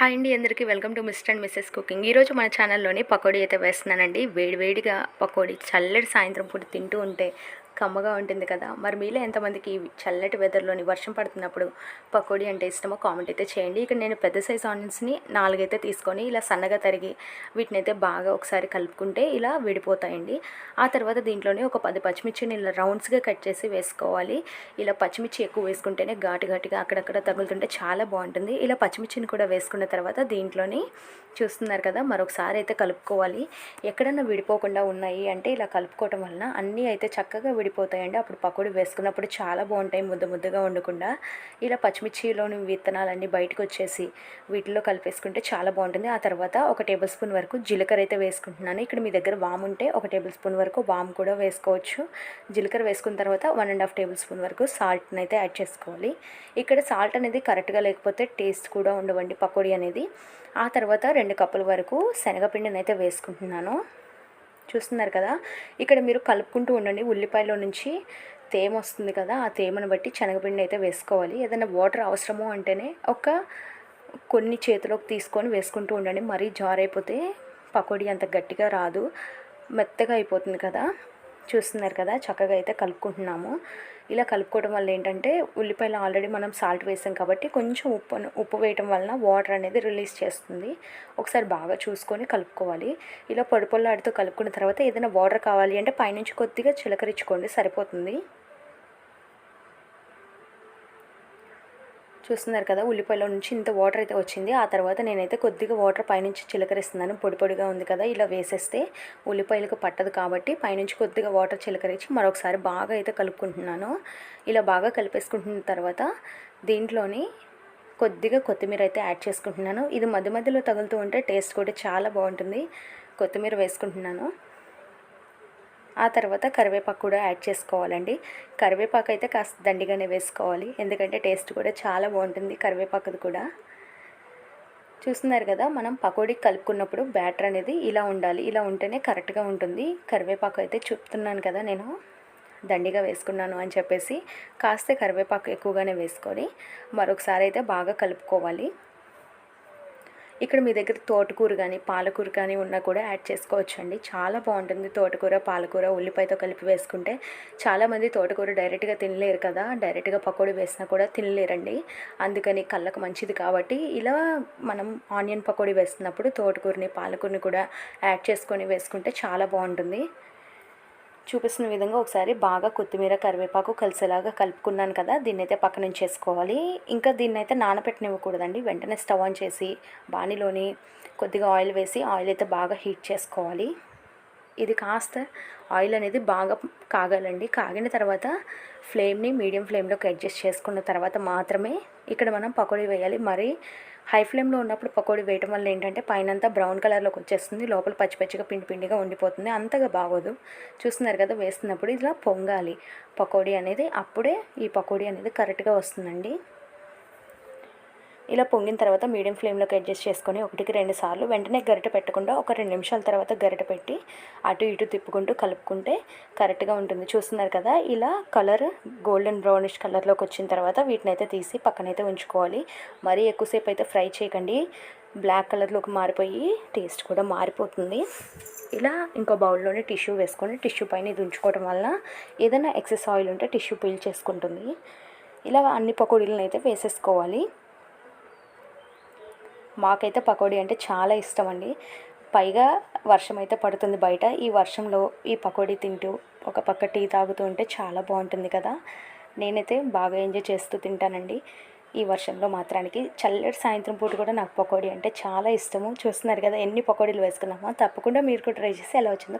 Hi అండి అందరికీ welcome to mister and missus cooking. ఈరోజు మన ఛానల్లోనే పకోడీ అయితే వేస్తున్నానండి. వేడివేడిగా పకోడీ చల్లటి సాయంత్రం పూట తింటూ ఉంటే కమ్మగా ఉంటుంది కదా. మరి మీలో ఎంతమందికి చల్లటి వెదర్లోని వర్షం పడుతున్నప్పుడు పకోడీ అంటే ఇష్టమో కామెంట్ అయితే చేయండి. ఇక్కడ నేను పెద్ద సైజ్ ఆనియన్స్ని నాలుగైతే తీసుకొని ఇలా సన్నగా తరిగి వీటిని అయితే బాగా ఒకసారి కలుపుకుంటే ఇలా విడిపోతాయండి. ఆ తర్వాత దీంట్లోనే ఒక పది పచ్చిమిర్చిని ఇలా రౌండ్స్గా కట్ చేసి వేసుకోవాలి. ఇలా పచ్చిమిర్చి ఎక్కువ వేసుకుంటేనే ఘాటు ఘాటుగా అక్కడక్కడ తగులుతుంటే చాలా బాగుంటుంది. ఇలా పచ్చిమిర్చిని కూడా వేసుకున్న తర్వాత దీంట్లోని చూస్తున్నారు కదా మరొకసారి అయితే కలుపుకోవాలి. ఎక్కడన్నా విడిపోకుండా ఉన్నాయి అంటే ఇలా కలుపుకోవటం వలన అన్నీ అయితే చక్కగా విడి విడిపోతాయండి అప్పుడు పకోడీ వేసుకున్నప్పుడు చాలా బాగుంటాయి. ముద్ద ముద్దగా ఉండకుండా ఇలా పచ్చిమిర్చిలోని విత్తనాలన్నీ బయటకు వచ్చేసి వీటిలో కలిపేసుకుంటే చాలా బాగుంటుంది. ఆ తర్వాత ఒక టేబుల్ స్పూన్ వరకు జీలకర్ర అయితే వేసుకుంటున్నాను. ఇక్కడ మీ దగ్గర వామ్ ఉంటే ఒక టేబుల్ స్పూన్ వరకు వామ్ కూడా వేసుకోవచ్చు. జీలకర్ర వేసుకున్న తర్వాత one and half tablespoon వరకు సాల్ట్ని అయితే యాడ్ చేసుకోవాలి. ఇక్కడ సాల్ట్ అనేది కరెక్ట్గా లేకపోతే టేస్ట్ కూడా ఉండవండి పకోడీ అనేది. ఆ తర్వాత రెండు కప్పుల వరకు శనగపిండిని అయితే వేసుకుంటున్నాను. చూస్తున్నారు కదా ఇక్కడ మీరు కలుపుకుంటూ ఉండండి. ఉల్లిపాయలో నుంచి తేమ వస్తుంది కదా ఆ తేమను బట్టి శనగపిండి అయితే వేసుకోవాలి. ఏదైనా వాటర్ అవసరము అంటేనే ఒక కొన్ని చేతిలోకి తీసుకొని వేసుకుంటూ ఉండండి. మరీ జారైపోతే పకోడీ అంత గట్టిగా రాదు. మెత్తగా అయిపోతుంది కదా. చూస్తున్నారు కదా చక్కగా అయితే కలుపుకుంటున్నాము. ఇలా కలుపుకోవడం వల్ల ఏంటంటే ఉల్లిపాయలు ఆల్రెడీ మనం సాల్ట్ వేసాం కాబట్టి కొంచెం ఉప్పు ఉప్పు వేయటం వలన వాటర్ అనేది రిలీజ్ చేస్తుంది. ఒకసారి బాగా చూసుకొని కలుపుకోవాలి. ఇలా పొడి పొల్లాడుతూ కలుపుకున్న తర్వాత ఏదైనా వాటర్ కావాలి అంటే పైనుంచి కొద్దిగా చిలకరించుకోండి సరిపోతుంది. చూస్తున్నారు కదా ఉల్లిపాయలో నుంచి ఇంత వాటర్ అయితే వచ్చింది. ఆ తర్వాత నేనైతే కొద్దిగా వాటర్ పైనుంచి చిలకరిస్తున్నాను. పొడి పొడిగా ఉంది కదా ఇలా వేసేస్తే ఉల్లిపాయలకు పట్టదు కాబట్టి పైనుంచి కొద్దిగా వాటర్ చిలకరించి మరొకసారి బాగా అయితే కలుపుకుంటున్నాను. ఇలా బాగా కలిపేసుకుంటున్న తర్వాత దీంట్లోని కొద్దిగా కొత్తిమీర అయితే యాడ్ చేసుకుంటున్నాను. ఇది మధ్య మధ్యలో తగులుతూ ఉంటే టేస్ట్ కూడా చాలా బాగుంటుంది. కొత్తిమీర వేసుకుంటున్నాను. ఆ తర్వాత కరివేపాకు కూడా యాడ్ చేసుకోవాలండి. కరివేపాకు అయితే కాస్త దండిగానే వేసుకోవాలి. ఎందుకంటే టేస్ట్ కూడా చాలా బాగుంటుంది కరివేపాకుది కూడా. చూస్తున్నారు కదా మనం పకోడీ కలుపుకున్నప్పుడు బ్యాటర్ అనేది ఇలా ఉండాలి. ఇలా ఉంటేనే కరెక్ట్గా ఉంటుంది. కరివేపాకు అయితే చూపుతున్నాను కదా నేను. దండిగా వేసుకున్నాను అని చెప్పేసి కాస్త కరివేపాకు ఎక్కువగానే వేసుకొని మరొకసారి అయితే బాగా కలుపుకోవాలి. ఇక్కడ మీ దగ్గర తోటకూర కానీ పాలకూర కానీ ఉన్నా కూడా యాడ్ చేసుకోవచ్చు అండి చాలా బాగుంటుంది తోటకూర పాలకూర ఉల్లిపాయతో కలిపి వేసుకుంటే. చాలామంది తోటకూర డైరెక్ట్గా తినలేరు కదా డైరెక్ట్గా పకోడీ వేసినా కూడా తినలేరండి. అందుకని కళ్ళకు మంచిది కాబట్టి ఇలా మనం ఆనియన్ పకోడీ వేస్తున్నప్పుడు తోటకూరని పాలకూరని కూడా యాడ్ చేసుకొని వేసుకుంటే చాలా బాగుంటుంది. చూపిస్తున్న విధంగా ఒకసారి బాగా కొత్తిమీర కరివేపాకు కలిసేలాగా కలుపుకున్నాను కదా దీన్ని అయితే పక్కన చేసుకోవాలి ఇంకా దీన్ని అయితే వెంటనే స్టవ్ ఆన్ చేసి బాణీలోని కొద్దిగా ఆయిల్ వేసి ఆయిల్ అయితే బాగా హీట్ చేసుకోవాలి. ఇది కాస్త ఆయిల్ అనేది బాగా కాగాలండి. కాగిన తర్వాత ఫ్లేమ్ని మీడియం ఫ్లేమ్లోకి అడ్జస్ట్ చేసుకున్న తర్వాత మాత్రమే ఇక్కడ మనం పకోడీ వేయాలి. మరి హై ఫ్లేమ్లో ఉన్నప్పుడు పకోడీ వేయటం వల్ల ఏంటంటే పైనంతా బ్రౌన్ కలర్లోకి వచ్చేస్తుంది. లోపల పచ్చి పచ్చిగా పిండి పిండిగా ఉండిపోతుంది. అంతగా బాగోదు. చూస్తున్నారు కదా వేస్తున్నప్పుడు ఇలా పొంగాలి. పకోడీ అనేది అప్పుడే ఈ పకోడీ అనేది కరెక్ట్గా వస్తుందండి. ఇలా పొంగిన తర్వాత మీడియం ఫ్లేమ్లోకి అడ్జస్ట్ చేసుకొని ఒకటికి రెండు సార్లు వెంటనే గరిట పెట్టకుండా ఒక రెండు నిమిషాల తర్వాత గరిట పెట్టి అటు ఇటు తిప్పుకుంటూ కలుపుకుంటే కరెక్ట్గా ఉంటుంది. చూస్తున్నారు కదా ఇలా కలర్ గోల్డెన్ బ్రౌనిష్ కలర్లోకి వచ్చిన తర్వాత వీటిని అయితే తీసి పక్కనైతే ఉంచుకోవాలి. మరీ ఎక్కువసేపు అయితే ఫ్రై చేయకండి. బ్లాక్ కలర్లోకి మారిపోయి టేస్ట్ కూడా మారిపోతుంది. ఇలా ఇంకో బౌల్లోనే టిష్యూ వేసుకొని టిష్యూ పైన ఇది ఉంచుకోవడం వల్ల ఏదైనా ఎక్సెస్ ఆయిల్ ఉంటే టిష్యూ పీల్ చేసుకుంటుంది. ఇలా అన్ని పకోడీలను అయితే వేసేసుకోవాలి. మాకైతే పకోడీ అంటే చాలా ఇష్టం అండి పైగా వర్షం అయితే పడుతుంది బయట. ఈ వర్షంలో ఈ పకోడీ తింటూ ఒక పక్క టీ తాగుతూ ఉంటే చాలా బాగుంటుంది కదా. నేనైతే బాగా ఎంజాయ్ చేస్తూ తింటానండి. ఈ వర్షంలో మాత్రానికి చల్లటి సాయంత్రం పూట కూడా నాకు పకోడీ అంటే చాలా ఇష్టము. చూస్తున్నారు కదా ఎన్ని పకోడీలు వేసుకున్నామో. తప్పకుండా మీరు కూడా ట్రై చేసి ఎలా వచ్చిందో